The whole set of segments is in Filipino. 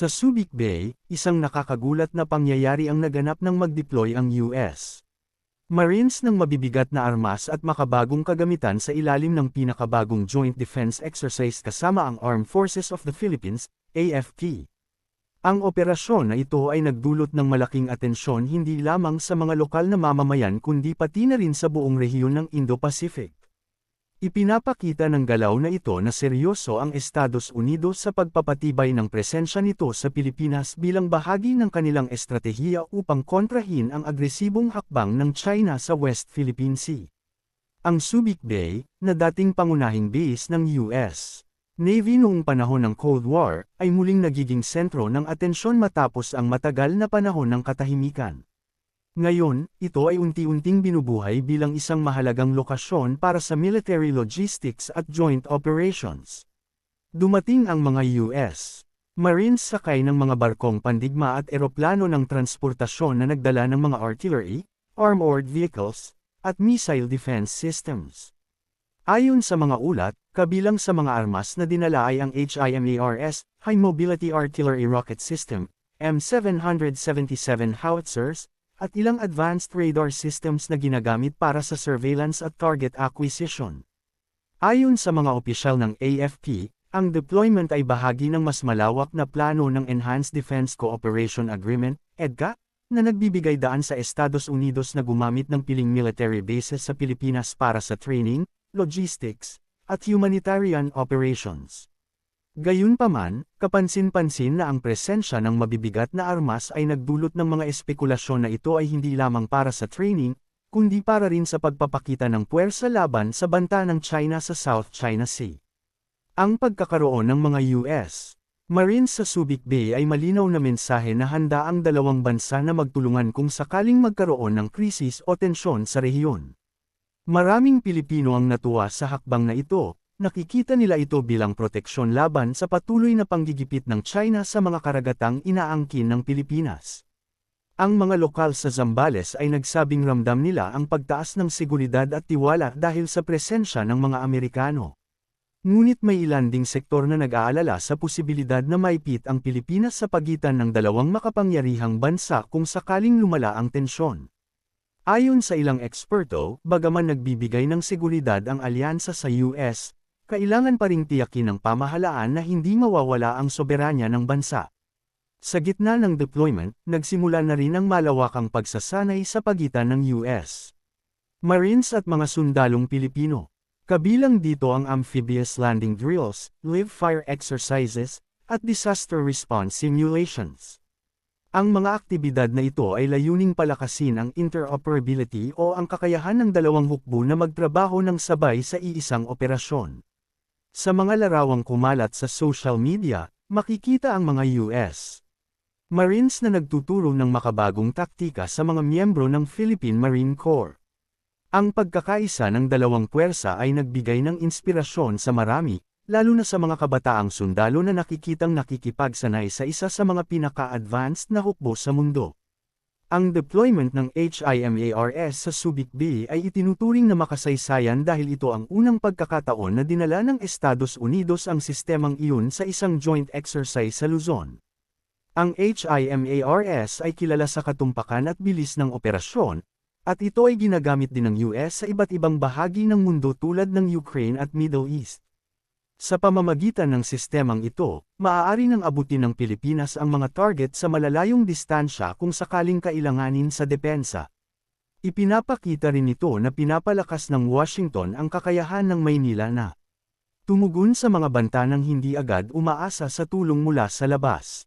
Sa Subic Bay, isang nakakagulat na pangyayari ang naganap ng mag-deploy ang US. Marines ng mabibigat na armas at makabagong kagamitan sa ilalim ng pinakabagong Joint Defense Exercise kasama ang Armed Forces of the Philippines, AFP. Ang operasyon na ito ay nagdulot ng malaking atensyon hindi lamang sa mga lokal na mamamayan kundi pati na rin sa buong rehiyon ng Indo-Pacific. Ipinapakita ng galaw na ito na seryoso ang Estados Unidos sa pagpapatibay ng presensya nito sa Pilipinas bilang bahagi ng kanilang estratehiya upang kontrahin ang agresibong hakbang ng China sa West Philippine Sea. Ang Subic Bay, na dating pangunahing base ng US Navy noong panahon ng Cold War, ay muling nagiging sentro ng atensyon matapos ang matagal na panahon ng katahimikan. Ngayon, ito ay unti-unting binubuhay bilang isang mahalagang lokasyon para sa military logistics at joint operations. Dumating ang mga US Marines sakay ng mga barkong pandigma at eroplano ng transportasyon na nagdala ng mga artillery, armored vehicles, at missile defense systems. Ayon sa mga ulat, kabilang sa mga armas na dinala ay ang HIMARS, High Mobility Artillery Rocket System, M777 howitzers, at ilang advanced radar systems na ginagamit para sa surveillance at target acquisition. Ayon sa mga opisyal ng AFP, ang deployment ay bahagi ng mas malawak na plano ng Enhanced Defense Cooperation Agreement, EDCA, na nagbibigay daan sa Estados Unidos na gumamit ng piling military bases sa Pilipinas para sa training, logistics, at humanitarian operations. Gayunpaman, kapansin-pansin na ang presensya ng mabibigat na armas ay nagdulot ng mga espekulasyon na ito ay hindi lamang para sa training, kundi para rin sa pagpapakita ng puwersa laban sa banta ng China sa South China Sea. Ang pagkakaroon ng mga US Marines sa Subic Bay ay malinaw na mensahe na handa ang dalawang bansa na magtulungan kung sakaling magkaroon ng krisis o tensyon sa rehiyon. Maraming Pilipino ang natuwa sa hakbang na ito, Nakikita nila ito bilang proteksyon laban sa patuloy na panggigipit ng China sa mga karagatang inaangkin ng Pilipinas. Ang mga lokal sa Zambales ay nagsabing ramdam nila ang pagtaas ng seguridad at tiwala dahil sa presensya ng mga Amerikano. Ngunit may ilan ding sektor na nag-aalala sa posibilidad na maipit ang Pilipinas sa pagitan ng dalawang makapangyarihang bansa kung sakaling lumala ang tensyon. Ayon sa ilang eksperto, bagaman nagbibigay ng seguridad ang alyansa sa US, kailangan pa ring tiyakin ng pamahalaan na hindi mawawala ang soberanya ng bansa. Sa gitna ng deployment, nagsimula na rin ang malawakang pagsasanay sa pagitan ng US. Marines at mga sundalong Pilipino. Kabilang dito ang amphibious landing drills, live fire exercises, at disaster response simulations. Ang mga aktibidad na ito ay layuning palakasin ang interoperability o ang kakayahan ng dalawang hukbo na magtrabaho ng sabay sa iisang operasyon. Sa mga larawang kumalat sa social media, makikita ang mga US Marines na nagtuturo ng makabagong taktika sa mga miyembro ng Philippine Marine Corps. Ang pagkakaisa ng dalawang puwersa ay nagbigay ng inspirasyon sa marami, lalo na sa mga kabataang sundalo na nakikitang nakikipagsanay sa isa sa mga pinaka-advanced na hukbo sa mundo. Ang deployment ng HIMARS sa Subic Bay ay itinuturing na makasaysayan dahil ito ang unang pagkakataon na dinala ng Estados Unidos ang sistemang iyon sa isang joint exercise sa Luzon. Ang HIMARS ay kilala sa katumpakan at bilis ng operasyon, at ito ay ginagamit din ng US sa iba't ibang bahagi ng mundo tulad ng Ukraine at Middle East. Sa pamamagitan ng sistemang ito, maaari nang abutin ng Pilipinas ang mga target sa malalayong distansya kung sakaling kailanganin sa depensa. Ipinapakita rin ito na pinapalakas ng Washington ang kakayahan ng Maynila na tumugon sa mga banta ng hindi agad umaasa sa tulong mula sa labas.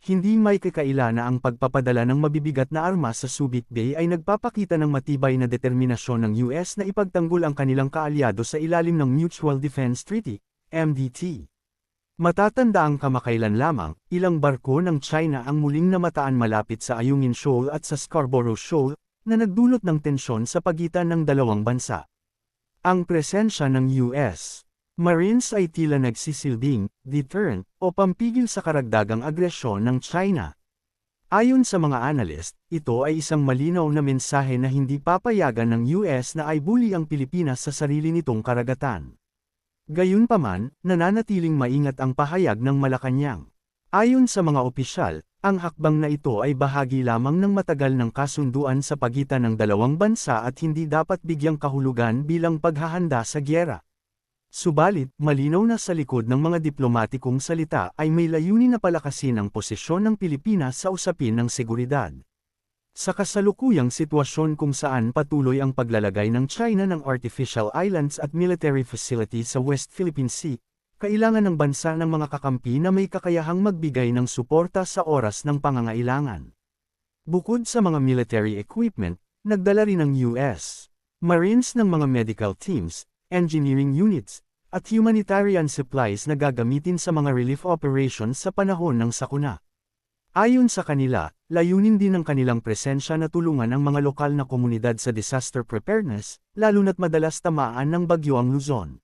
Hindi may kakaila na ang pagpapadala ng mabibigat na armas sa Subic Bay ay nagpapakita ng matibay na determinasyon ng US na ipagtanggol ang kanilang kaalyado sa ilalim ng Mutual Defense Treaty, MDT. Matatanda ang kamakailan lamang, ilang barko ng China ang muling namataan malapit sa Ayungin Shoal at sa Scarborough Shoal, na nagdulot ng tensyon sa pagitan ng dalawang bansa. Ang presensya ng US Marines ay tila nagsisilbing deterrent o pampigil sa karagdagang agresyon ng China. Ayon sa mga analyst, ito ay isang malinaw na mensahe na hindi papayagan ng US na ay bully ang Pilipinas sa sarili nitong karagatan. Gayunpaman, nananatiling maingat ang pahayag ng Malacanang. Ayon sa mga opisyal, ang hakbang na ito ay bahagi lamang ng matagal ng kasunduan sa pagitan ng dalawang bansa at hindi dapat bigyang kahulugan bilang paghahanda sa gyera. Subalit, malinaw na sa likod ng mga diplomatikong salita ay may layunin na palakasin ang posisyon ng Pilipinas sa usapin ng seguridad. Sa kasalukuyang sitwasyon kung saan patuloy ang paglalagay ng China ng artificial islands at military facilities sa West Philippine Sea, kailangan ng bansa ng mga kakampi na may kakayahang magbigay ng suporta sa oras ng pangangailangan. Bukod sa mga military equipment, nagdala rin ng US Marines ng mga medical teams, engineering units, at humanitarian supplies na gagamitin sa mga relief operations sa panahon ng sakuna. Ayon sa kanila, layunin din ng kanilang presensya na tulungan ang mga lokal na komunidad sa disaster preparedness, lalo na't madalas tamaan ng bagyo ang Luzon.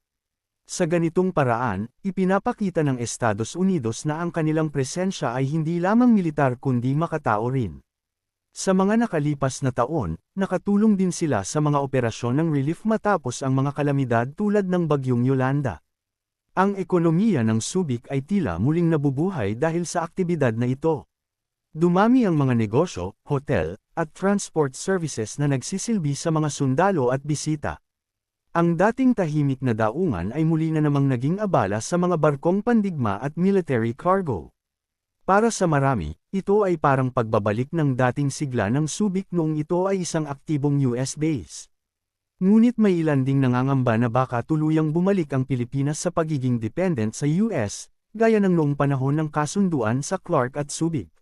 Sa ganitong paraan, ipinapakita ng Estados Unidos na ang kanilang presensya ay hindi lamang militar kundi makatao rin. Sa mga nakalipas na taon, nakatulong din sila sa mga operasyon ng relief matapos ang mga kalamidad tulad ng bagyong Yolanda. Ang ekonomiya ng Subic ay tila muling nabubuhay dahil sa aktibidad na ito. Dumami ang mga negosyo, hotel, at transport services na nagsisilbi sa mga sundalo at bisita. Ang dating tahimik na daungan ay muli na namang naging abala sa mga barkong pandigma at military cargo. Para sa marami, ito ay parang pagbabalik ng dating sigla ng Subic noong ito ay isang aktibong US base. Ngunit may ilan ding nangangamba na baka tuluyang bumalik ang Pilipinas sa pagiging dependent sa US, gaya ng noong panahon ng kasunduan sa Clark at Subic.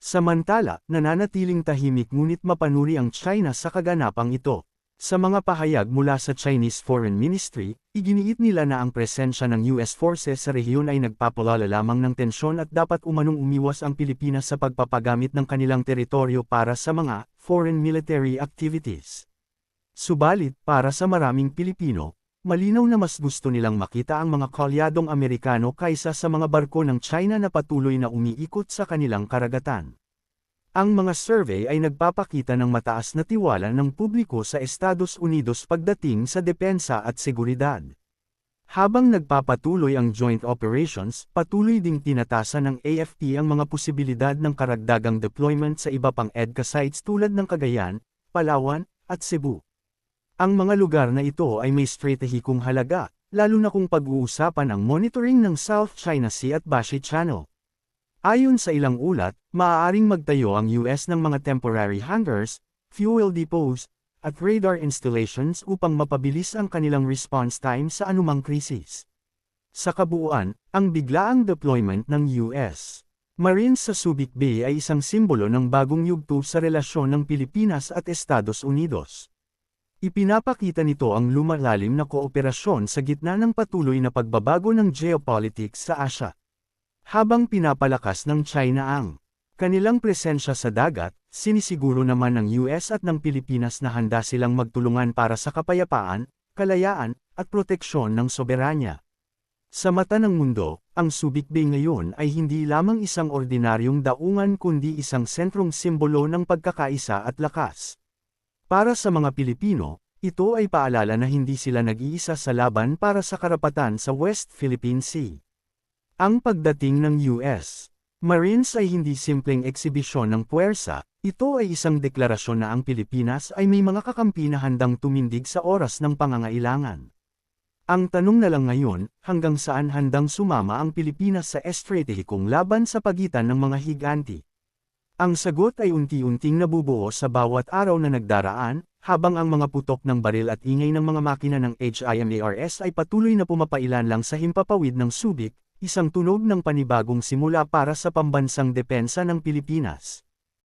Samantala, nananatiling tahimik ngunit mapanuri ang China sa kaganapang ito. Sa mga pahayag mula sa Chinese Foreign Ministry, iginiit nila na ang presensya ng US forces sa rehiyon ay nagpapalala lamang ng tensyon at dapat umanong umiwas ang Pilipinas sa pagpapagamit ng kanilang teritoryo para sa mga foreign military activities. Subalit, para sa maraming Pilipino, malinaw na mas gusto nilang makita ang mga kalyadong Amerikano kaysa sa mga barko ng China na patuloy na umiikot sa kanilang karagatan. Ang mga survey ay nagpapakita ng mataas na tiwala ng publiko sa Estados Unidos pagdating sa depensa at seguridad. Habang nagpapatuloy ang joint operations, patuloy ding tinatasa ng AFP ang mga posibilidad ng karagdagang deployment sa iba pang EDCA sites tulad ng Cagayan, Palawan, at Cebu. Ang mga lugar na ito ay may stratehikong halaga, lalo na kung pag-uusapan ang monitoring ng South China Sea at Bashi Channel. Ayon sa ilang ulat, maaaring magtayo ang US ng mga temporary hangars, fuel depots, at radar installations upang mapabilis ang kanilang response time sa anumang krisis. Sa kabuuan, ang biglaang deployment ng US Marines sa Subic Bay ay isang simbolo ng bagong yugto sa relasyon ng Pilipinas at Estados Unidos. Ipinapakita nito ang lumalalim na kooperasyon sa gitna ng patuloy na pagbabago ng geopolitics sa Asya. Habang pinapalakas ng China ang kanilang presensya sa dagat, sinisiguro naman ng US at ng Pilipinas na handa silang magtulungan para sa kapayapaan, kalayaan, at proteksyon ng soberanya. Sa mata ng mundo, ang Subic Bay ngayon ay hindi lamang isang ordinaryong daungan kundi isang sentrong simbolo ng pagkakaisa at lakas. Para sa mga Pilipino, ito ay paalala na hindi sila nag-iisa sa laban para sa karapatan sa West Philippine Sea. Ang pagdating ng US Marines ay hindi simpleng eksibisyon ng puwersa, ito ay isang deklarasyon na ang Pilipinas ay may mga kakampi na handang tumindig sa oras ng pangangailangan. Ang tanong na lang ngayon, hanggang saan handang sumama ang Pilipinas sa estratehikong laban sa pagitan ng mga higanti? Ang sagot ay unti-unting nabubuo sa bawat araw na nagdaraan, habang ang mga putok ng baril at ingay ng mga makina ng HIMARS ay patuloy na pumapailan lang sa himpapawid ng Subic, isang tunog ng panibagong simula para sa pambansang depensa ng Pilipinas.